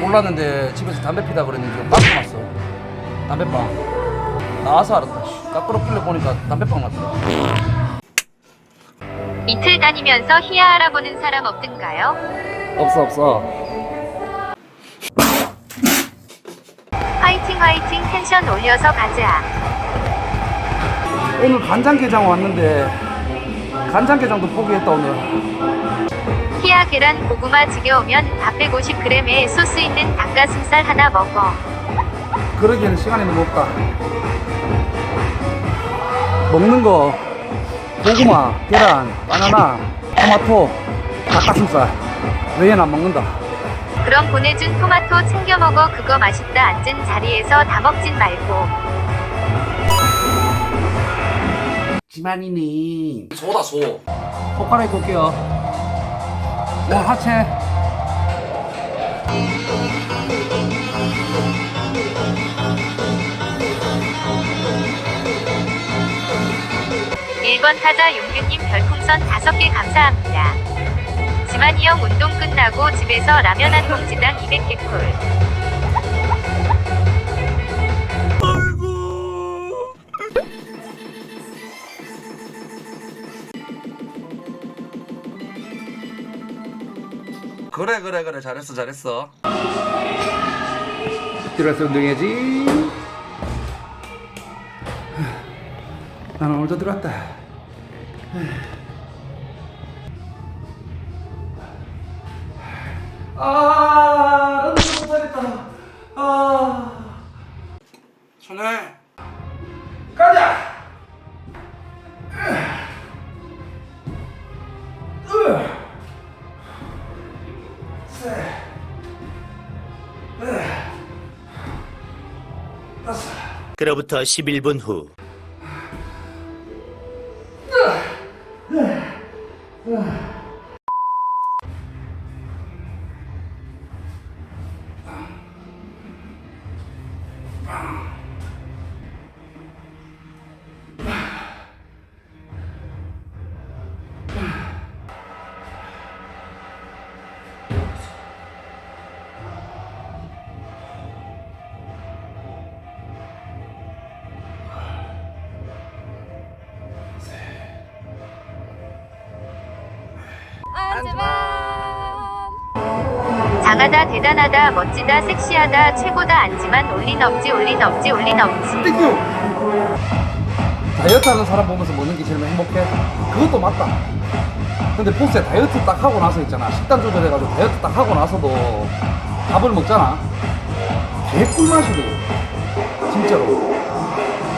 몰랐는데 집에서 담배 피다 그랬는데 빵 났어. 담배빵. 나와서 알았다. 씨. 깎으러 보니까 담배빵 났더라. 이틀 다니면서 희야 알아보는 사람 없던가요? 없어 없어. 화이팅 화이팅 텐션 올려서 가자. 오늘 간장게장 왔는데 간장게장도 포기했다 오늘. 희야 계란 고구마 지겨우면 450g에 소스 있는 닭가슴살 하나 먹어. 그러기에는 시간이 너무 없다. 먹는 거 고구마, 계란, 바나나, 토마토, 닭가슴살. 외에는 안 먹는다. 그럼 보내준 토마토 챙겨 먹어. 그거 맛있다. 앉은 자리에서 다 먹진 말고. 지만이니 소다 소. 손가락 입고 올게요. 와 하체. 일 번 타자 용규님 별풍선 5개 감사합니다. 지만이 형 운동 끝나고 집에서 라면 한 봉지당 200개 콜. 그래 그래 그래 잘했어 잘했어. 들어서 운동해야지. 나는 오늘도 들어왔다. 아, 나도 못하겠다. 아, 천해. 가자. 그로부터 11분 후 장하다 대단하다 멋지다 섹시하다 최고다 안지만 올린 없지 올린 없지 올린 없지 땡큐. 다이어트 하는 사람 보면서 먹는 게 제일 행복해. 그것도 맞다. 근데 보스에 다이어트 딱 하고 나서 있잖아. 식단 조절해가지고 다이어트 딱 하고 나서도 밥을 먹잖아. 개꿀맛이거든. 진짜로.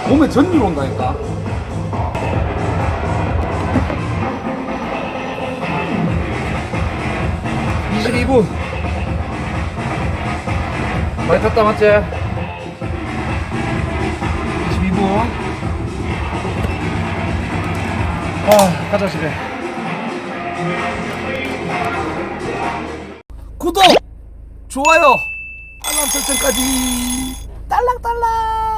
몸에 전율 온다니까. 많이 탔다 맞지? 22분. 아 가자 집에. 구독 좋아요 알람 설정까지. 딸랑딸랑